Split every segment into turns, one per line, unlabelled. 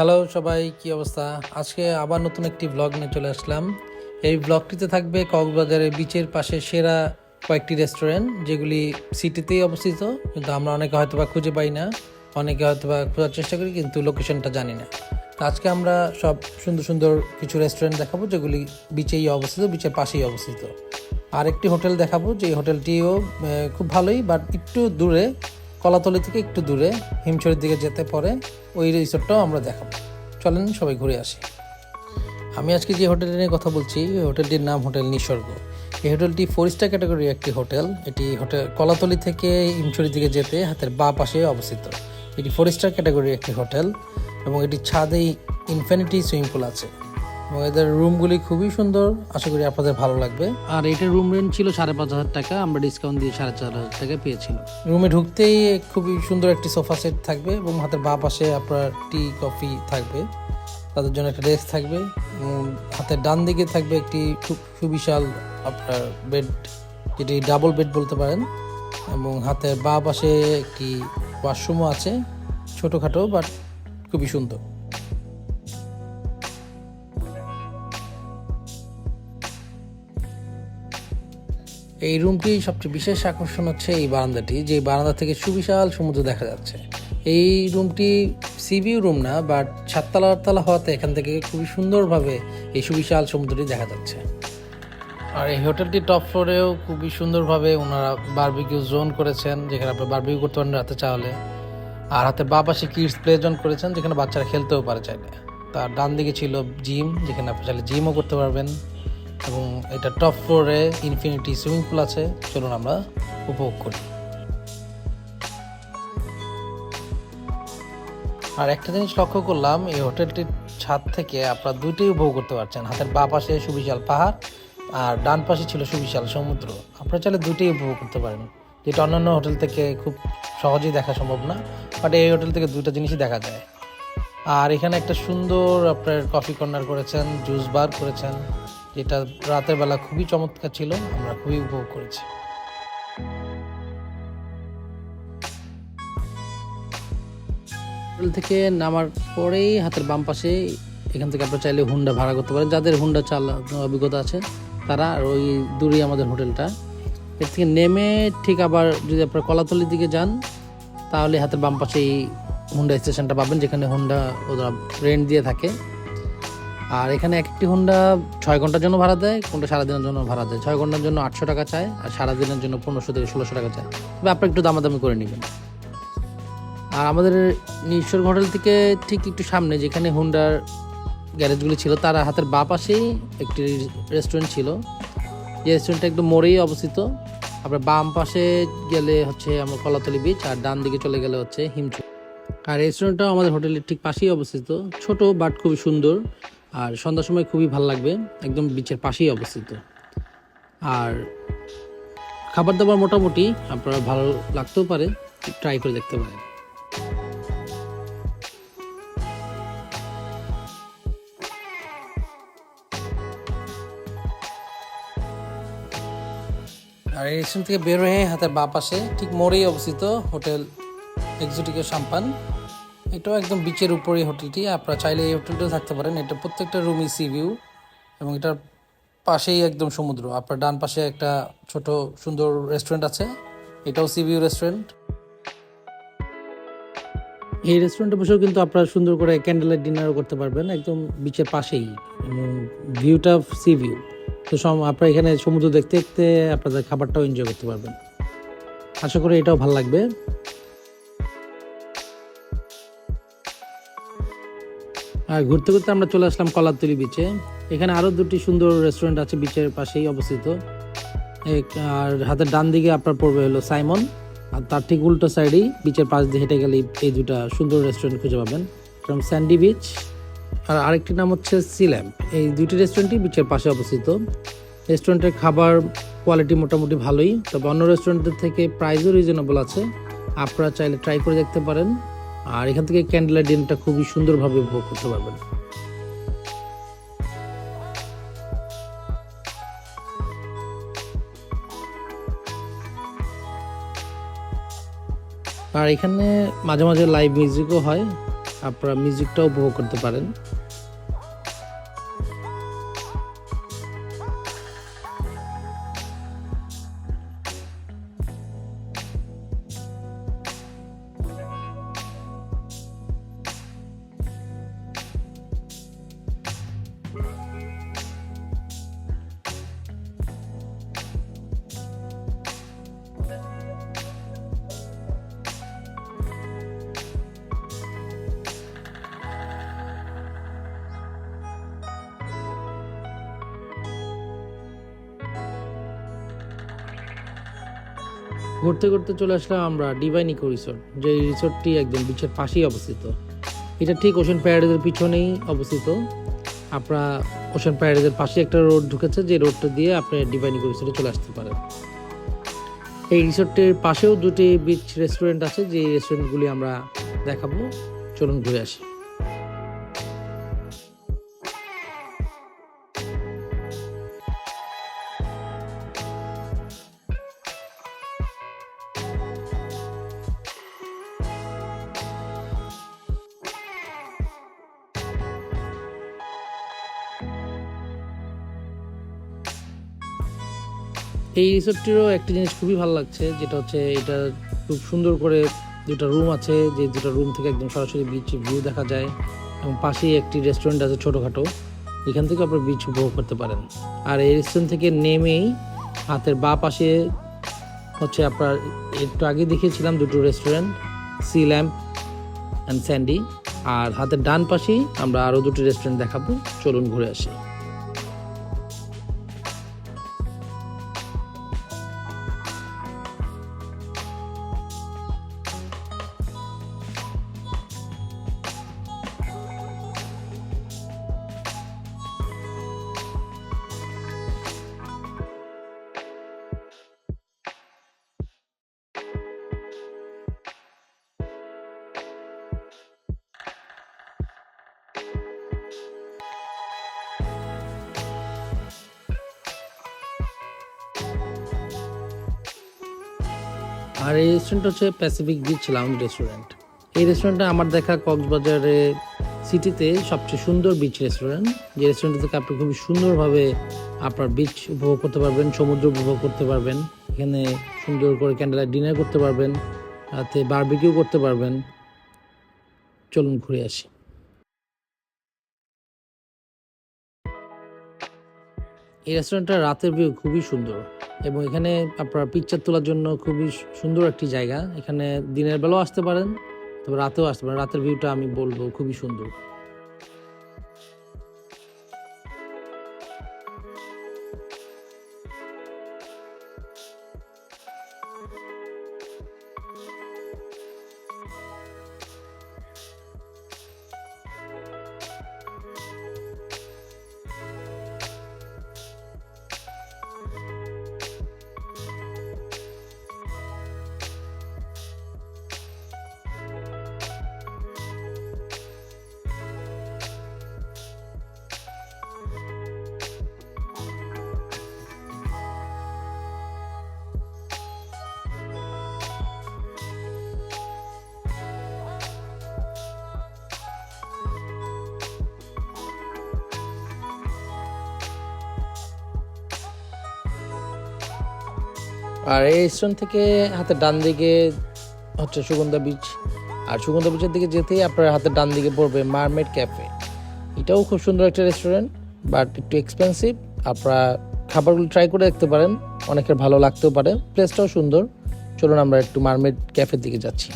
Hello সবাই, কি অবস্থা? আজকে আবার নতুন একটি ব্লগ নিয়ে চলে আসলাম। এই ব্লগটিতে থাকবে কক্সবাজারের বিচের পাশে সেরা কয়েকটি রেস্টুরেন্ট যেগুলি সিটিতেই অবস্থিত, কিন্তু আমরা অনেকে হয়তো বা খুঁজে পাই না, অনেকে হয়তো বা খোঁজার চেষ্টা করি, কিন্তু লোকেশনটা জানি না। আজকে আমরা সব সুন্দর সুন্দর কিছু রেস্টুরেন্ট দেখাবো, যেগুলি বিচেই অবস্থিত বিচের পাশেই অবস্থিত। আর একটি হোটেল দেখাবো যে হোটেলটিও খুব ভালোই বাট একটু দূরে কলাতলি থেকে একটু দূরে, হিমছড়ির দিকে যেতে পরে ওই রিসোর্টটাও আমরা দেখাবো। চলেন সবাই ঘুরে আসি। আমি আজকে যে হোটেলটি নিয়ে কথা বলছি, ওই হোটেলটির নাম হোটেল নিসর্গ। এই হোটেলটি ফোর স্টার ক্যাটাগরির একটি হোটেল। এটি হোটেল কলাতলি থেকে হিমছড়ির দিকে যেতে হাতের বা পাশে অবস্থিত। এটি ফোর স্টার ক্যাটাগরির একটি হোটেল এবং এটি ছাদেই ইনফিনিটি সুইমিং পুল আছে। এবং এদের রুমগুলি খুবই সুন্দর। আশা করি আপনাদের ভালো লাগবে।
আর এটার রুম রেন্ট ছিল সাড়ে পাঁচ হাজার টাকা আমরা ডিসকাউন্ট দিয়ে সাড়ে চার হাজার টাকা পেয়েছিলাম।
রুমে ঢুকতেই খুবই সুন্দর একটি সোফা সেট থাকবে এবং হাতের বাঁ পাশে আপনার টি কফি থাকবে। তাদের জন্য একটা ডেস্ক থাকবে এবং হাতের ডান দিকে থাকবে একটি খুব সুবিশাল আপনার বেড যেটি ডাবল বেড বলতে পারেন। এবং হাতের বাঁ পাশে একটি ওয়াশরুমও আছে ছোটোখাটো বাট খুবই সুন্দর। এই রুমটি সবচেয়ে বিশেষ আকর্ষণ হচ্ছে এই বারান্দাটি, যে বারান্দা থেকে সুবিশাল সমুদ্র দেখা যাচ্ছে। এই রুমটি সিভিউ রুম না বাট সাততলা আটতলা হওয়াতে এখান থেকে খুবই সুন্দরভাবে এই সুবিশাল সমুদ্রটি দেখা যাচ্ছে। আর এই হোটেলটি টপ ফ্লোরেও খুবই সুন্দরভাবে ওনারা বারবিকিউ জোন করেছেন, যেখানে আপনি বারবিকিউ করতে পারেন রাতে চাওয়ালে আর হাতে বা পাশে কিডস প্লে জোন করেছেন, যেখানে বাচ্চারা খেলতেও পারে চাইলে। তার ডান দিকে ছিল জিম যেখানে আপনি চাইলে জিমও করতে পারবেন। এবং এটা টপ ফ্লোরে ইনফিনিটি সুইমিং পুল আছে। চলুন আমরা উপভোগ করি। আর একটা জিনিস লক্ষ্য করলাম, এই হোটেলটির ছাদ থেকে আপনারা দুইটাই উপভোগ করতে পারছেন। হাতের বা পাশে সুবিশাল পাহাড় আর ডান পাশে ছিল সুবিশাল সমুদ্র। আপনারা চাইলে দুইটাই উপভোগ করতে পারেন। যেটা অন্যান্য হোটেল থেকে খুব সহজেই দেখা সম্ভব না বাট এই হোটেল থেকে দুইটা জিনিসই দেখা যায়। আর এখানে একটা সুন্দর আপনার কফি কর্নার করেছেন জুস বার করেছেন। যেটা রাতের বেলা খুবই চমৎকার ছিল, আমরা খুবই উপভোগ করেছি।
থেকে নামার পরেই হাতের বাম পাশে এখান থেকে আপনারা চাইলে হুন্ডা ভাড়া করতে পারেন। যাদের হুন্ডা চালানোর অভিজ্ঞতা আছে, তারা আর ওই দূরেই আমাদের হোটেলটা। এর থেকে নেমে ঠিক আবার যদি আপনারা কলাতলির দিকে যান, তাহলে হাতের বাম পাশে এই হুন্ডা স্টেশনটা পাবেন, যেখানে হুন্ডা ওরা রেন্ট দিয়ে থাকে। আর এখানে এক একটি হুন্ডা ছয় ঘণ্টার জন্য ভাড়া দেয়, কোনটা সারাদিনের জন্য ভাড়া দেয়? ছয় ঘণ্টার জন্য আটশো টাকা চায় আর সারাদিনের জন্য পনেরোশো থেকে ষোলোশো টাকা চায়। তবে আপনারা একটু দামাদামি করে নেবেন। আর আমাদের নিশ্বর হোটেল থেকে ঠিক একটু সামনে যেখানে হুন্ডার গ্যারেজগুলি ছিল, তার হাতের বা পাশেই একটি রেস্টুরেন্ট ছিল। যে রেস্টুরেন্টটা একটু মোড়েই অবস্থিত। আপনার বাম পাশে গেলে হচ্ছে আমার কলাতলি বিচ আর ডান দিকে চলে গেলে হচ্ছে হিমচু আর রেস্টুরেন্টটাও আমাদের হোটেলের ঠিক পাশেই অবস্থিত। ছোট বাট খুবই সুন্দর। আর সন্ধ্যার সময় খুবই ভালো লাগবে, একদম বিচের পাশেই অবস্থিত। আর খাবার দাবার মোটামুটি আপনারা ভালো লাগতেও পারে ট্রাই করে দেখতে পারেন।
আর রেস্টুরেন্ট থেকে বের হয়ে হাতের বা পাশে ঠিক মোড়েই অবস্থিত হোটেল এক্সোটিকের সাম্পান। এটাও একদম বিচের উপরেই হোটেলটি। আপনারা চাইলে এই হোটেলটাও থাকতে পারেন। এটা প্রত্যেকটা রুমই সি ভিউ এবং এটার পাশেই একদম সমুদ্র। আপনার ডান পাশে একটা ছোট সুন্দর রেস্টুরেন্ট আছে। এটাও সি ভিউ রেস্টুরেন্ট
এই রেস্টুরেন্টে বসেও কিন্তু আপনারা সুন্দর করে ক্যান্ডেল লাইট ডিনারও করতে পারবেন। একদম বিচের পাশেই। ভিউটা সি ভিউ তো আপনারা এখানে সমুদ্র দেখতে দেখতে আপনাদের খাবারটাও এনজয় করতে পারবেন। আশা করি এটাও ভালো লাগবে। আর ঘুরতে ঘুরতে আমরা চলে আসলাম কলাতলি বিচে এখানে আরও দুটি সুন্দর রেস্টুরেন্ট আছে বিচের পাশেই অবস্থিত। আর হাতের ডান দিকে আপনার পড়বে হলো সাইমন। আর তার ঠিক উল্টো সাইডেই বিচের পাশ দিয়ে হেঁটে গেলে এই দুটা সুন্দর রেস্টুরেন্ট খুঁজে পাবেন। ফ্রম স্যান্ডি বিচ আর আরেকটি নাম হচ্ছে সি ল্যাম্প এই দুটি রেস্টুরেন্টই বিচের পাশে অবস্থিত। রেস্টুরেন্টের খাবার কোয়ালিটি মোটামুটি ভালোই, তবে অন্য রেস্টুরেন্টের থেকে প্রাইসও রিজনেবল আছে। আপনারা চাইলে ট্রাই করে দেখতে পারেন। আর এখান থেকে ক্যান্ডেলার ডিনারটা খুবই সুন্দরভাবে উপভোগ করতে পারবেন। আর এখানে মাঝে মাঝে লাইভ মিউজিকও হয়,
আপনারা মিউজিকটাও উপভোগ করতে পারেন। ঘুরতে ঘুরতে চলে আসলাম আমরা ডিভাইন রিসোর্ট যে রিসোর্টটি একদম বিচের পাশেই অবস্থিত। এটা ঠিক ওশান প্যারাডাইজের পিছনেই অবস্থিত। আপনারা ওশান প্যারাডাইজের পাশে একটা রোড ঢুকেছে, যে রোডটা দিয়ে আপনি ডিভাইন ইকো রিসোর্টে চলে আসতে পারেন। এই রিসোর্টের পাশেও দুটি বিচ রেস্টুরেন্ট আছে যে রেস্টুরেন্টগুলি আমরা দেখাবো। চলুন ঘুরে আসি। এই রিসোর্টটিরও একটি জিনিস খুবই ভালো লাগছে, যেটা হচ্ছে এটা খুব সুন্দর করে দুটা রুম আছে, যে দুটা রুম থেকে একদম সরাসরি বিচ ভিউ দেখা যায় এবং পাশেই একটি রেস্টুরেন্ট আছে ছোটোখাটো। এখান থেকে আপনার বিচ উপভোগ করতে পারেন। আর এই রেস্টুরেন্ট থেকে নেমেই হাতের বা পাশে হচ্ছে আপনার একটু আগে দেখিয়েছিলাম দুটো restaurant Sea Lamp and Sandy আর হাতের ডান পাশেই আমরা আরও দুটি রেস্টুরেন্ট দেখাবো। চলুন ঘুরে আসি। আর এই রেস্টুরেন্ট হচ্ছে প্যাসিফিক বিচ লাউঞ্জ রেস্টুরেন্ট এই রেস্টুরেন্টটা আমার দেখা কক্সবাজারে সিটিতে সবচেয়ে সুন্দর বিচ রেস্টুরেন্ট যে রেস্টুরেন্ট থেকে আপনি খুবই সুন্দরভাবে আপনার বিচ উপভোগ করতে পারবেন, সমুদ্র উপভোগ করতে পারবেন, এখানে সুন্দর করে ক্যান্ডেল ডিনার করতে পারবেন, রাতে বারবিকিউ করতে পারবেন। চলুন ঘুরে আসি। এই রেস্টুরেন্টটা রাতের ভিউ খুবই সুন্দর এবং এখানে আপনার পিকচার তোলার জন্য খুবই সুন্দর একটি জায়গা। এখানে দিনের বেলাও আসতে পারেন, তবে রাতেও আসতে পারেন। রাতের ভিউটা আমি বলব খুবই সুন্দর। আর এই স্টোন থেকে হাতে ডান দিকে হচ্ছে সুগন্ধা বিচ আর সুগন্ধা বিচের দিকে যেতেই আপনার হাতে ডান দিকে পড়বে মারমেড ক্যাফে এটাও খুব সুন্দর একটা রেস্টুরেন্ট বাট একটু এক্সপেন্সিভ আপনারা খাবারগুলো ট্রাই করে দেখতে পারেন, অনেকের ভালো লাগতেও পারে। প্লেসটাও সুন্দর। চলুন আমরা একটু মারমেড ক্যাফের দিকে যাচ্ছি।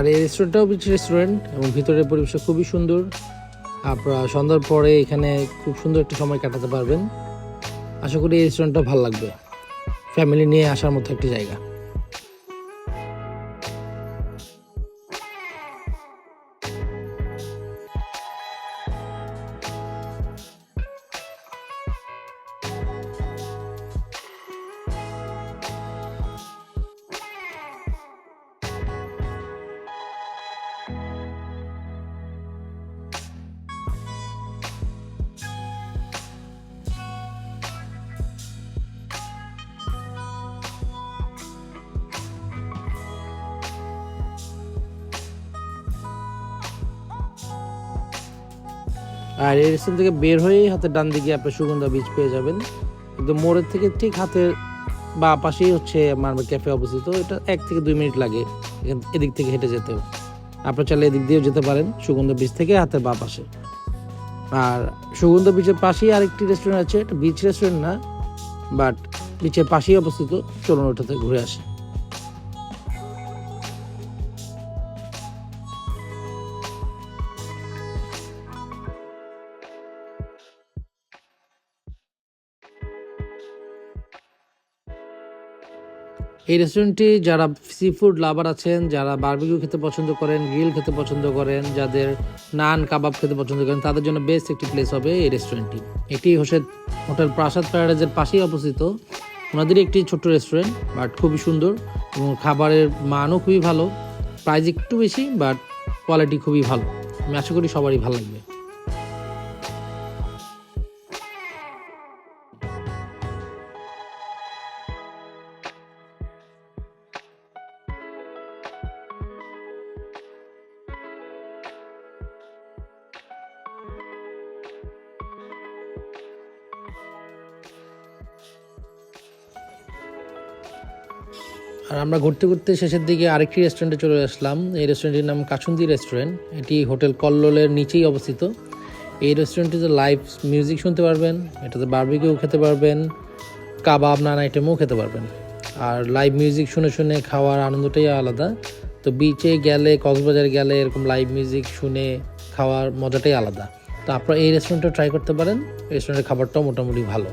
আর এই রেস্টুরেন্টটাও বিচ রেস্টুরেন্ট এবং ভিতরের পরিবেশ খুবই সুন্দর। আপনারা সন্ধ্যার পরে এখানে খুব সুন্দর একটা সময় কাটাতে পারবেন। আশা করি এই রেস্টুরেন্টটা ভালো লাগবে। ফ্যামিলি নিয়ে আসার মতো একটা জায়গা। আর এই রেস্টুরেন্ট থেকে বের হয়েই হাতের ডান দিকে আপনি সুগন্ধা বীজ পেয়ে যাবেন। একদম মোড়ের থেকে ঠিক হাতের বা পাশেই হচ্ছে মার্বেল ক্যাফে অবস্থিত। এটা এক থেকে দুই মিনিট লাগে এদিক থেকে হেঁটে যেতেও। আপনার চাইলে এদিক দিয়েও যেতে পারেন সুগন্ধা বীজ থেকে হাতের বা পাশে। আর সুগন্ধা বীচের পাশেই আরেকটি রেস্টুরেন্ট আছে। এটা বিচ রেস্টুরেন্ট না বাট বিচের পাশেই অবস্থিত। চলুন ওটাতে ঘুরে আসি। এই রেস্টুরেন্টটি যারা সি ফুড লাভার আছেন, যারা বার্বিকিউ খেতে পছন্দ করেন গ্রিল খেতে পছন্দ করেন, যাদের নান, কাবাব খেতে পছন্দ করেন, তাদের জন্য বেস্ট একটি প্লেস হবে এই রেস্টুরেন্টটি এটি হোসেন হোটেল প্রাসাদ প্যারাডাইজের পাশেই অবস্থিত। ওনাদেরই একটি ছোট্ট রেস্টুরেন্ট বাট খুবই সুন্দর এবং খাবারের মানও খুবই ভালো। প্রাইস একটু বেশি বাট কোয়ালিটি খুবই ভালো। আমি আশা করি সবারই ভালো লাগবে। আর আমরা ঘুরতে ঘুরতে শেষের দিকে আরেকটি রেস্টুরেন্টে চলে আসলাম। এই রেস্টুরেন্টের নাম কাছুন্দি রেস্টুরেন্ট এটি হোটেল কল্লোলের নিচেই অবস্থিত। এই রেস্টুরেন্টটিতে লাইভ মিউজিক শুনতে পারবেন, এটাতে বারবিকিউ খেতে পারবেন, কাবাব, নান আইটেমও খেতে পারবেন। আর লাইভ মিউজিক শুনে শুনে খাওয়ার আনন্দটাই আলাদা। তো বিচে গেলে, কক্সবাজার গেলে এরকম লাইভ মিউজিক শুনে খাওয়ার মজাটাই আলাদা। তো আপনারা এই রেস্টুরেন্টটা ট্রাই করতে পারেন। রেস্টুরেন্টের খাবারটাও মোটামুটি ভালো।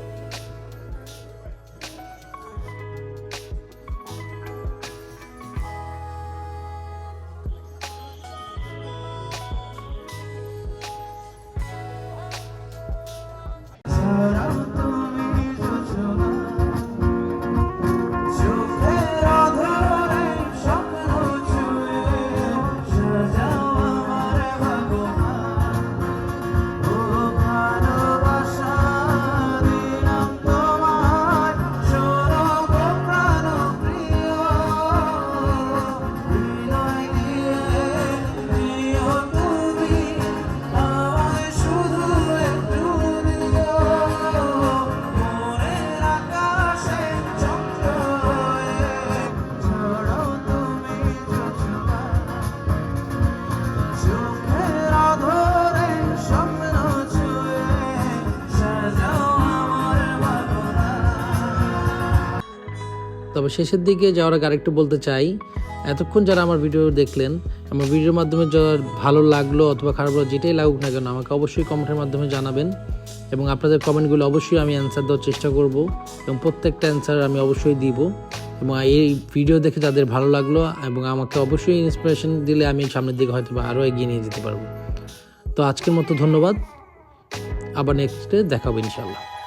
তবে শেষের দিকে যাওয়ার আগে আরেকটু বলতে চাই, এতক্ষণ যারা আমার ভিডিও দেখলেন, আমার ভিডিওর মাধ্যমে যার ভালো লাগল অথবা খারাপ লাগল, যেটাই লাগুক না কেন, আমাকে অবশ্যই কমেন্টের মাধ্যমে জানাবেন। এবং আপনাদের কমেন্টগুলো অবশ্যই আমি অ্যান্সার দেওয়ার চেষ্টা করব, এবং প্রত্যেকটা অ্যান্সার আমি অবশ্যই দিব। এবং এই ভিডিও দেখে যাদের ভালো লাগল, এবং আমাকে অবশ্যই ইন্সপিরেশন দিলে আমি সামনের দিকে হয়তো আরও এগিয়ে নিয়ে যেতে পারব। তো আজকের মতো ধন্যবাদ। আবার নেক্সটে দেখাবো ইনশাল্লাহ